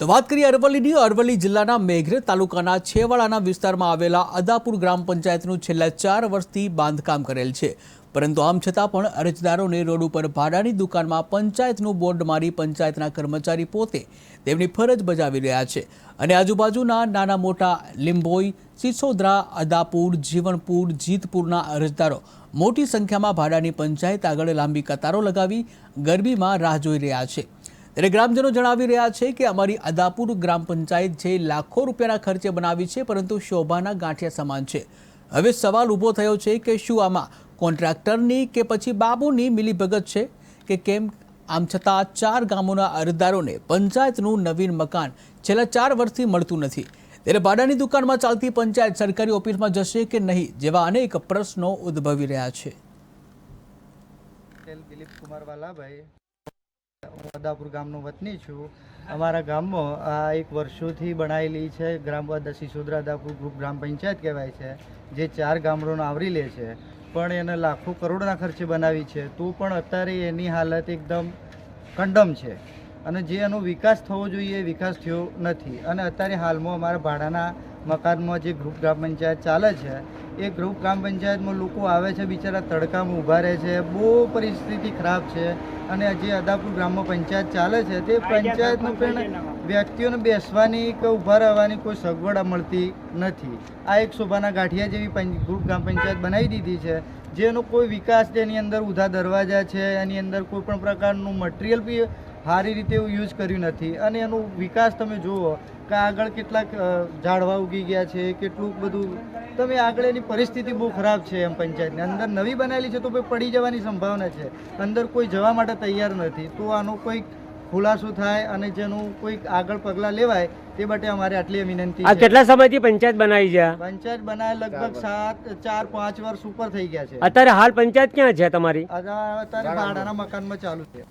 તો વાત કરીએ અરવલ્લીની. અરવલ્લી જિલ્લાના મેઘરજ તાલુકાના છેવાડાના વિસ્તારમાં આવેલા અદાપુર ગ્રામ પંચાયતનું છેલ્લા ચાર વર્ષથી બાંધકામ કરેલ છે. પરંતુ આમ છતાં પણ અરજદારોને રોડ ઉપર ભાડાની દુકાનમાં પંચાયતનું બોર્ડ મારી પંચાયતના કર્મચારી પોતે તેમની ફરજ બજાવી રહ્યા છે. અને આજુબાજુના નાના મોટા લીંબોઈ, સિસોદરા, અદાપુર, જીવનપુર, જીતપુરના અરજદારો મોટી સંખ્યામાં ભાડાની પંચાયત આગળ લાંબી કતારો લગાવી ગરબીમાં રાહ જોઈ રહ્યા છે. ત્યારે ગ્રામજનો જણાવી રહ્યા છે કે અમારી અદાપુર ગ્રામ પંચાયત જે લાખો રૂપિયાના ખર્ચે બનાવી છે, પરંતુ શોભાના ગાંઠિયા સમાન છે. હવે સવાલ ઊભો થયો છે કે શું આમાં કોન્ટ્રાક્ટરની કે પછી બાબુની મિલીભગત છે? કે કેમ? આમ છતાં ચાર ગામોના અરજદારોને પંચાયતનું નવીન મકાન છેલ્લા ચાર વર્ષથી મળતું નથી. ત્યારે ભાડાની દુકાનમાં ચાલતી પંચાયત સરકારી ઓફિસમાં જશે કે નહીં, જેવા અનેક પ્રશ્નો ઉદ્ભવી રહ્યા છે. દિલીપ કુમાર વાલાભાઈ હું અદાપુર ગામનો વતની છું. અમારા ગામમાં આ એક વર્ષોથી બનાવેલી છે ગ્રામ સિસોદરા અદાપુર ગ્રુપ ગ્રામ પંચાયત કહેવાય છે, જે ચાર ગામડોને આવરી લે છે. પણ એને લાખો કરોડના ખર્ચે બનાવી છે. તો પણ અત્યારે એની હાલત એકદમ કંડમ છે. અને જે એનો વિકાસ થવો જોઈએ વિકાસ થયો નથી. અને અત્યારે હાલમાં અમારા ભાડાના મકાનમાં જે ગ્રુપ ગ્રામ પંચાયત ચાલે છે એ ગ્રુપ ગ્રામ પંચાયતમાં લોકો આવે છે બિચારા તડકામાં ઊભા રહે છે. બહુ પરિસ્થિતિ ખરાબ છે અને જે અદાપુર ગ્રામ પંચાયત ચાલે છે તે પંચાયતનું પણ વ્યક્તિઓને બેસવાની કે ઊભા રહેવાની કોઈ સગવડ મળતી નથી. આ એક શોભાના ગાંઠિયા જેવી પંચ- ગ્રુપ ગ્રામ પંચાયત બનાવી દીધી છે જેનો કોઈ વિકાસ તેની અંદર ઊધા દરવાજા છે એની અંદર કોઈ પણ પ્રકારનું મટીરિયલ બી સારી રીતે એવું યુઝ કર્યું નથી. અને એનો વિકાસ તમે જુઓ કે આગળ કેટલાક ઝાડવા ઉગી ગયા છે કેટલું બધું તમે આગળ એની પરિસ્થિતિ બહુ ખરાબ છે એમ પંચાયતની. અંદર નવી બનાવેલી છે તો ભાઈ પડી જવાની સંભાવના છે. અંદર કોઈ જવા માટે તૈયાર નથી. તો આનો કોઈક ખુલાસો થાય અને જેનું કોઈક આગળ પગલાં લેવાય તે માટે અમારે આટલી વિનંતી છે. કેટલા સમયથી પંચાયત બનાવી છે પંચાયત બનાવે લગભગ સાત ચાર પાંચ વર્ષ ઉપર થઈ ગયા છે. અત્યારે હાલ પંચાયત ક્યાં છે તમારી? અત્યારે ભાડાના મકાનમાં ચાલુ છે.